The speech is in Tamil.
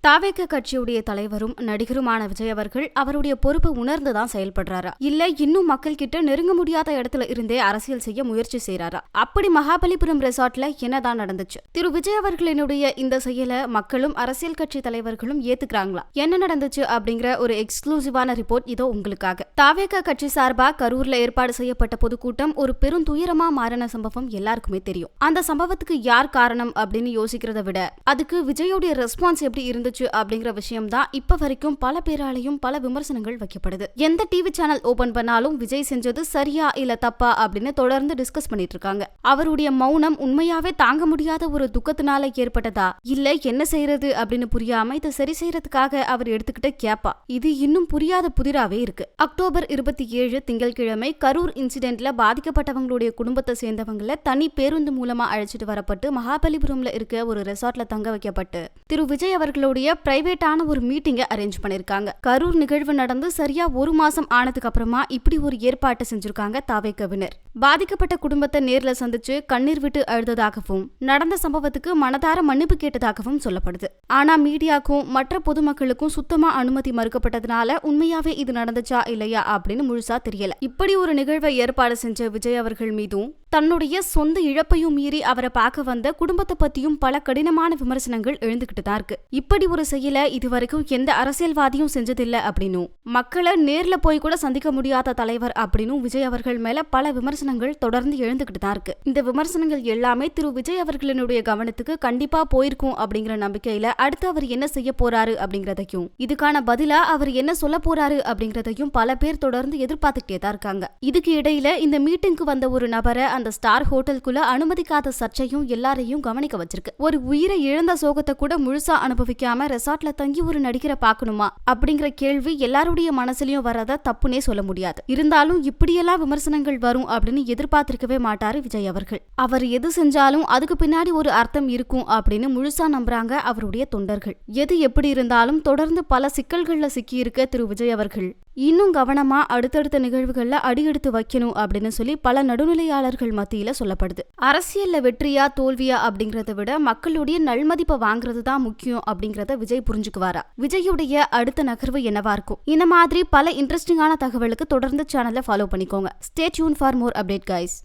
தாவேக கட்சியுடைய தலைவரும் நடிகருமான விஜய் அவர்கள் அவருடைய பொறுப்பை உணர்ந்துதான் செயல்படுறாரா. இல்ல இன்னும் மக்கள் கிட்ட நெருங்க முடியாத இடத்துல இருந்தே அரசியல் செய்ய முயற்சி செய்யறாரா அப்படி மகாபலிபுரம் ரெசார்ட்ல என்னதான் நடந்துச்சு? திரு விஜய் அவர்களினுடைய இந்த செயலை மக்களும் அரசியல் கட்சி தலைவர்களும் ஏத்துக்கிறாங்களா? என்ன நடந்துச்சு அப்படிங்கிற ஒரு எக்ஸ்க்ளூசிவான ரிப்போர்ட் இதோ உங்களுக்காக. தாவேக கட்சி சார்பா கரூர்ல ஏற்பாடு செய்யப்பட்ட பொதுக்கூட்டம் ஒரு பெரும் துயரமா மாறின சம்பவம் எல்லாருக்குமே தெரியும். அந்த சம்பவத்துக்கு யார் காரணம் அப்படின்னு யோசிக்கிறத விட அதுக்கு விஜயோடைய ரெஸ்பான்ஸ் எப்படி இருந்து இருந்துச்சு அப்படிங்கிற விஷயம் தான் இப்ப வரைக்கும் பல பேராலையும் பல விமர்சனங்கள் வைக்கப்படுது. எந்த டிவி சேனல் ஓபன் பண்ணாலும் விஜய் செஞ்சது சரியா இல்ல தப்பா அப்படின்னு தொடர்ந்து டிஸ்கஸ் பண்ணிட்டு இருக்காங்க. அவருடைய மௌனம் உண்மையாவே தாங்க முடியாத ஒரு துக்கத்தினால ஏற்பட்டதா? இல்ல என்ன செய்யறது அப்படின்னு புரியாம இதை சரி செய்யறதுக்காக அவர் எடுத்துக்கிட்ட கேப்பா? இது இன்னும் புரியாத புதிராவே இருக்கு. அக்டோபர் இருபத்தி ஏழு திங்கட்கிழமை கரூர் இன்சிடென்ட்ல பாதிக்கப்பட்டவங்களுடைய குடும்பத்தை சேர்ந்தவங்கள தனி பேருந்து மூலமா அழைச்சிட்டு வரப்பட்டு மகாபலிபுரம்ல இருக்க ஒரு ரெசார்ட்ல தங்க வைக்கப்பட்டு திரு விஜய் அவர்களுடைய பிரைவேட்டான ஒரு மீட்டிங்கை அரேஞ்ச் பண்ணிருக்காங்க கரூர் நிகழ்வு நடந்து சரியா ஒரு மாசம் ஆனதுக்கு அப்புறமா இப்படி ஒரு ஏற்பாட்டை செஞ்சிருக்காங்க தாவேக்கவினர் பாதிக்கப்பட்ட குடும்பத்தை நேர்ல சந்திச்சு கண்ணீர் விட்டு அழுததாகவும் நடந்த சம்பவத்துக்கு மனதார மன்னிப்பு கேட்டதாகவும் சொல்லப்படுது. ஆனா மீடியாக்கும் மற்ற பொதுமக்களுக்கும் சுத்தமா அனுமதி மறுக்கப்பட்டதுனால உண்மையாவே இது நடந்துச்சா இல்லையா அப்படின்னு முழுசா தெரியல. இப்படி ஒரு நிகழ்வை ஏற்பாடு செஞ்ச விஜய் அவர்கள் மீதும் தன்னுடைய சொந்த இழப்பையும் மீறி அவரை பார்க்க வந்த குடும்பத்தை பத்தியும் பல கடினமான விமர்சனங்கள் எழுந்துகிட்டு தான் இருக்கு. இப்படி ஒரு செயலை இதுவரைக்கும் எந்த அரசியல்வாதியும் செஞ்சதில்லை அப்படின்னும். மக்களை நேர்ல போய் கூட சந்திக்க முடியாத தலைவர் அப்படின்னும் விஜய் அவர்கள் மேல பல விமர்சனங்கள் தொடர்ந்து எழுந்துகிட்டு தான் இருக்கு. இந்த விமர்சனங்கள் எல்லாமே திரு விஜய் அவர்களினுடைய கவனத்துக்கு கண்டிப்பா போயிருக்கும் அப்படிங்கிற நம்பிக்கையில அடுத்து அவர் என்ன செய்ய போறாரு அப்படிங்கறதையும் இதுக்கான பதிலா அவர் என்ன சொல்ல போறாரு அப்படிங்கறதையும் பல பேர் தொடர்ந்து எதிர்பார்த்துக்கிட்டே தான் இருக்காங்க. இதுக்கு இடையில இந்த மீட்டிங்க்கு வந்த ஒரு நபரை அந்த ஸ்டார் ஹோட்டலுக்குள்ள அனுமதிக்காத சர்ச்சையும் எல்லாரையும் கவனிக்க வச்சிருக்கு. ஒரு உயிரை இழந்த சோகத்தை கூட முழுசா அனுபவிக்காம ரெசார்ட்ல தங்கி ஒரு நடிகரை பார்க்கணுமா? அப்படிங்கிற கேள்வி எல்லாருடைய மனசுலயும் வரத தப்புனே சொல்ல முடியாது. இருந்தாலும் இப்படியெல்லாம் விமர்சனங்கள் வரும் அப்படின்னு எதிர்பார்த்திருக்கவே மாட்டாரு விஜய் அவர்கள். அவர் எது செஞ்சாலும் அதுக்கு பின்னாடி ஒரு அர்த்தம் இருக்கும் அப்படின்னு முழுசா நம்புறாங்க அவருடைய தொண்டர்கள். எது எப்படி இருந்தாலும் தொடர்ந்து பல சிக்கல்கள்ல சிக்கியிருக்க திரு விஜய் அவர்கள். இன்னும் கவனமா அடுத்தடுத்த நிகழ்வுகள்ல அடியெடுத்து வைக்கணும் அப்படின்னு சொல்லி பல நடுநிலையாளர்கள் மத்தியில சொல்லப்படுது. அரசியல்ல வெற்றியா தோல்வியா அப்படிங்கறத விட மக்களுடைய நல்மதிப்பை வாங்குறது தான் முக்கியம் அப்படிங்கறத விஜய் புரிஞ்சுக்குவாரா? விஜயுடைய அடுத்த நகர்வு என்னவா இருக்கும்? இந்த மாதிரி பல இன்ட்ரெஸ்டிங்கான தகவலுக்கு தொடர்ந்து சேனலை ஃபாலோ பண்ணிக்கோங்க. Stay tune for more update guys